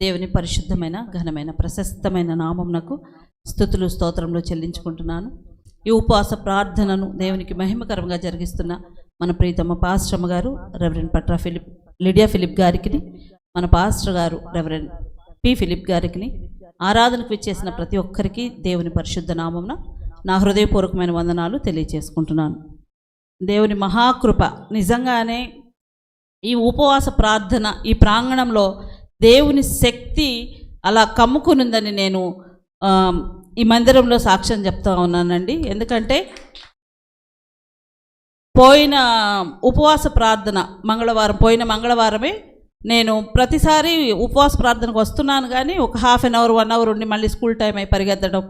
దేవుని పరిశుద్ధమైన ఘనమైన ప్రశస్తమైన నామంనకు స్థుతులు స్తోత్రములు చెల్లించుకుంటున్నాను. ఈ ఉపవాస ప్రార్థనను దేవునికి మహిమకరంగా జరిగిస్తున్న మన ప్రీతమ్మ పాశ్రమ గారు రెవరెండ్ పట్రా ఫిలిప్ లిడియా ఫిలిప్ గారికి మన పాస్టర్ గారు రెవరెండ్ పి ఫిలిప్ గారికి ఆరాధనకు విచ్చేసిన ప్రతి ఒక్కరికి దేవుని పరిశుద్ధ నామమున నా హృదయపూర్వకమైన వందనాలు తెలియచేసుకుంటున్నాను. దేవుని మహాకృప నిజంగానే ఈ ఉపవాస ప్రార్థన ఈ ప్రాంగణంలో దేవుని శక్తి అలా కమ్ముకునుందని నేను ఈ మందిరంలో సాక్ష్యం చెప్తా ఉన్నానండి. ఎందుకంటే పోయిన ఉపవాస ప్రార్థన మంగళవారం పోయిన మంగళవారమే నేను ప్రతిసారి ఉపవాస ప్రార్థనకు వస్తున్నాను కానీ ఒక half an hour one hour ఉండి మళ్ళీ స్కూల్ టైం అయి పరిగెత్తడం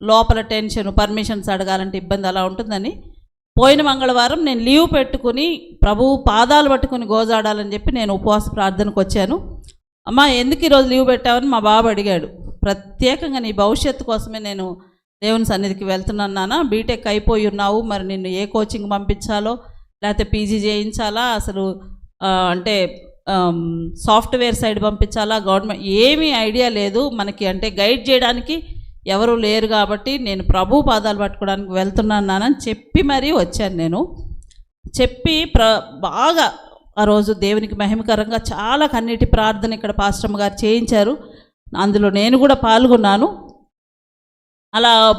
లోపల టెన్షన్ పర్మిషన్స్ అడగాలంటే ఇబ్బంది అలా ఉంటుందని పోయిన మంగళవారం నేను లీవ్ పెట్టుకుని ప్రభువు పాదాలు పట్టుకుని గోజాడాలని చెప్పి నేను ఉపవాస ప్రార్థనకు వచ్చాను. అమ్మా ఎందుకు ఈరోజు లీవ్ పెట్టావని మా బాబు అడిగాడు. ప్రత్యేకంగా నీ భవిష్యత్తు కోసమే నేను దేవుని సన్నిధికి వెళ్తున్నాను నాన్న. బీటెక్ అయిపోయి ఉన్నావు. మరి నిన్ను ఏ కోచింగ్ పంపించాలో లేకపోతే పీజీ చేయించాలా అసలు అంటే సాఫ్ట్వేర్ సైడ్ పంపించాలా గవర్నమెంట్ ఏమీ ఐడియా లేదు మనకి. అంటే గైడ్ చేయడానికి ఎవరు లేరు కాబట్టి నేను ప్రభు పాదాలు పట్టుకోవడానికి వెళ్తున్నాను నాన్న చెప్పి మరీ వచ్చాను నేను. చెప్పి ప్ర బాగా ఆ రోజు దేవునికి మహిమకరంగా చాలా కన్నీటి ప్రార్థన ఇక్కడ పాస్టమ్ గారు చేయించారు. అందులో నేను కూడా పాల్గొన్నాను. అలా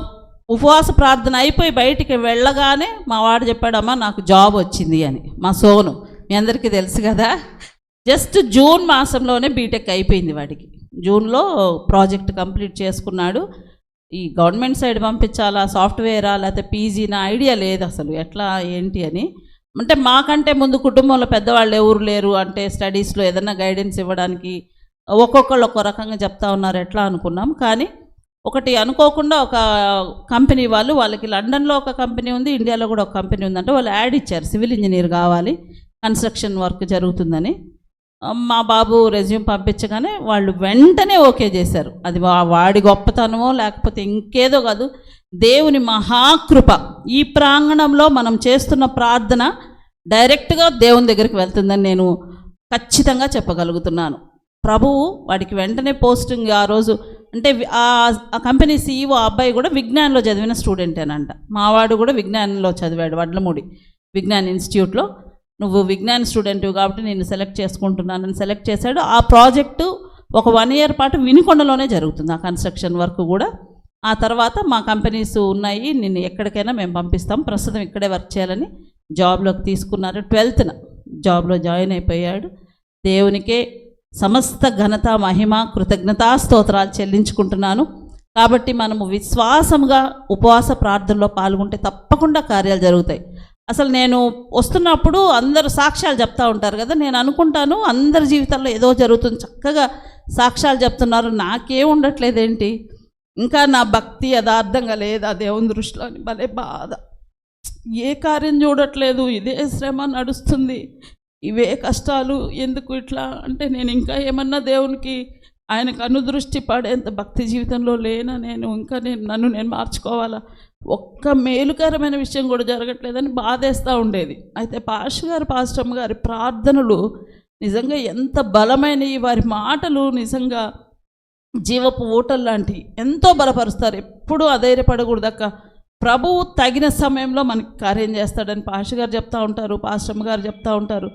ఉపవాస ప్రార్థన అయిపోయి బయటికి వెళ్ళగానే మా వాడు చెప్పాడమ్మా నాకు జాబ్ వచ్చింది అని. మా సోను మీ అందరికీ తెలుసు కదా. జస్ట్ జూన్ మాసంలోనే బీటెక్ అయిపోయింది వాడికి. జూన్లో ప్రాజెక్ట్ కంప్లీట్ చేసుకున్నాడు. ఈ గవర్నమెంట్ సైడ్ పంపించాలా సాఫ్ట్వేరా లేకపోతే పీజీనా ఐడియా లేదు అసలు ఎట్లా ఏంటి అని. అంటే మాకంటే ముందు కుటుంబంలో పెద్దవాళ్ళు ఎవరు లేరు అంటే స్టడీస్లో ఏదైనా గైడెన్స్ ఇవ్వడానికి ఒక్కొక్కళ్ళు ఒక్కో రకంగా చెప్తా ఉన్నారు ఎట్లా అనుకున్నాం. కానీ ఒకటి అనుకోకుండా ఒక కంపెనీ వాళ్ళు వాళ్ళకి లండన్లో ఒక కంపెనీ ఉంది ఇండియాలో కూడా ఒక కంపెనీ ఉందంటే వాళ్ళు యాడ్ ఇచ్చారు. సివిల్ ఇంజనీర్ కావాలి కన్స్ట్రక్షన్ వర్క్ జరుగుతుందని. మా బాబు రెజ్యూమ్ పంపించగానే వాళ్ళు వెంటనే ఓకే చేశారు. అది వా- వాడి గొప్పతనమో లేకపోతే ఇంకేదో కాదు దేవుని మహాకృప. ఈ ప్రాంగణంలో మనం చేస్తున్న ప్రార్థన డైరెక్ట్గా దేవుని దగ్గరికి వెళ్తుందని నేను ఖచ్చితంగా చెప్పగలుగుతున్నాను. ప్రభువు వాడికి వెంటనే పోస్టింగ్ ఆ రోజు అంటే ఆ ఆ కంపెనీ సీఈఓ అబ్బాయి కూడా విజ్ఞాన్లో చదివిన స్టూడెంటేనంట మావాడు కూడా విజ్ఞానంలో చదివాడు వడ్లమూడి విజ్ఞాన్ ఇన్స్టిట్యూట్లో. నువ్వు విజ్ఞాన్ స్టూడెంట్ కాబట్టి నేను సెలెక్ట్ చేసుకుంటున్నానని సెలెక్ట్ చేశాడు. ఆ ప్రాజెక్టు ఒక వన్ ఇయర్ పాటు వినుకొండలోనే జరుగుతుంది ఆ కన్స్ట్రక్షన్ వర్క్ కూడా. ఆ తర్వాత మా కంపెనీస్ ఉన్నాయి నిన్ను ఎక్కడికైనా మేము పంపిస్తాం ప్రస్తుతం ఇక్కడే వర్క్ చేయాలని జాబ్లోకి తీసుకున్నారు. ట్వెల్త్న జాబ్లో జాయిన్ అయిపోయాడు. దేవునికే సమస్త ఘనత మహిమ కృతజ్ఞతా స్తోత్రాలు చెల్లించుకుంటున్నాను. కాబట్టి మనము విశ్వాసముగా ఉపవాస ప్రార్థనలో పాల్గొంటే తప్పకుండా కార్యాలు జరుగుతాయి. అసలు నేను వస్తున్నప్పుడు అందరూ సాక్ష్యాలు చెప్తా ఉంటారు కదా నేను అనుకుంటాను అందరి జీవితాల్లో ఏదో జరుగుతుంది. చక్కగా సాక్ష్యాలు చెప్తున్నారు. నాకేం ఉండట్లేదేంటి? ఇంకా నా భక్తి యథార్థంగా లేదా దేవుని దృష్టిలో అని భలే బాధ. ఏ కార్యం చూడట్లేదు ఇదే శ్రమ నడుస్తుంది. ఇవే కష్టాలు ఎందుకు ఇట్లా అంటే నేను ఇంకా ఏమన్నా దేవునికి ఆయనకు అనుదృష్టి పడేంత భక్తి జీవితంలో లేనా నేను ఇంకా నేను నన్ను నేను మార్చుకోవాలా? ఒక్క మేలుకరమైన విషయం కూడా జరగట్లేదని బాధేస్తూ ఉండేది. అయితే పాష గారు పాస్టమ్ గారి ప్రార్థనలు నిజంగా ఎంత బలమైనవి వారి మాటలు నిజంగా జీవపు ఊటల్లాంటి ఎంతో బలపరుస్తారు. ఎప్పుడూ అధైర్యపడకూడదక్క. ప్రభువు తగిన సమయంలో మనకి కార్యం చేస్తాడని పాష గారు చెప్తూ ఉంటారు పాశ్రమ గారు చెప్తూ ఉంటారు.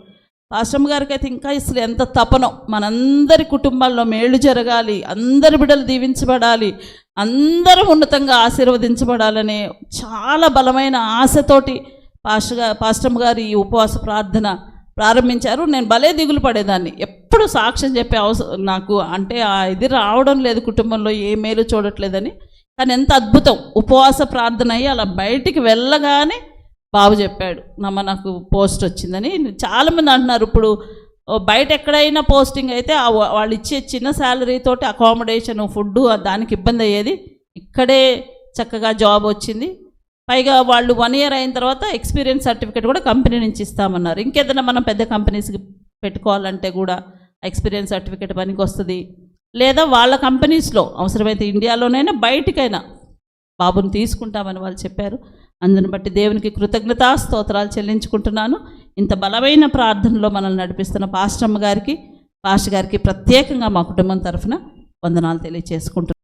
పాశ్రమ గారికి అయితే ఇంకా అసలు ఎంత తపనో. మనందరి కుటుంబాల్లో మేలు జరగాలి అందరి బిడ్డలు దీవించబడాలి అందరూ ఉన్నతంగా ఆశీర్వదించబడాలనే చాలా బలమైన ఆశతోటి పాస్టర్గా పాస్టమ్ గారు ఈ ఉపవాస ప్రార్థన ప్రారంభించారు. నేను భలే దిగులు పడేదాన్ని. ఎప్పుడు సాక్ష్యం చెప్పే అవసరం నాకు అంటే ఆ ఇది రావడం లేదు కుటుంబంలో ఏ మేలు చూడట్లేదని. కానీ ఎంత అద్భుతం ఉపవాస ప్రార్థన అయ్యి అలా బయటికి వెళ్ళగానే బాబు చెప్పాడు నమ్మ నాకు పోస్ట్ వచ్చిందని. చాలామంది అంటున్నారు ఇప్పుడు బయట ఎక్కడైనా పోస్టింగ్ అయితే వాళ్ళు ఇచ్చే చిన్న శాలరీ తోటి అకామిడేషన్ ఫుడ్ దానికి ఇబ్బంది అయ్యేది. ఇక్కడే చక్కగా జాబ్ వచ్చింది. పైగా వాళ్ళు వన్ ఇయర్ అయిన తర్వాత ఎక్స్పీరియన్స్ సర్టిఫికేట్ కూడా కంపెనీ నుంచి ఇస్తామన్నారు. ఇంకేదైనా మనం పెద్ద కంపెనీస్కి పెట్టుకోవాలంటే కూడా ఎక్స్పీరియన్స్ సర్టిఫికేట్ పనికి వస్తుంది లేదా వాళ్ళ కంపెనీస్లో అవసరమైతే ఇండియాలోనైనా బయటికైనా బాబుని తీసుకుంటామని వాళ్ళు చెప్పారు. అందుని బట్టి దేవునికి కృతజ్ఞతా స్తోత్రాలు చెల్లించుకుంటున్నాను. ఇంత బలమైన ప్రార్థనలో మనల్ని నడిపిస్తున్న పాస్టమ్మ గారికి పాస్టర్ గారికి ప్రత్యేకంగా మా కుటుంబం తరఫున వందనాలు తెలియచేసుకుంటున్నాను.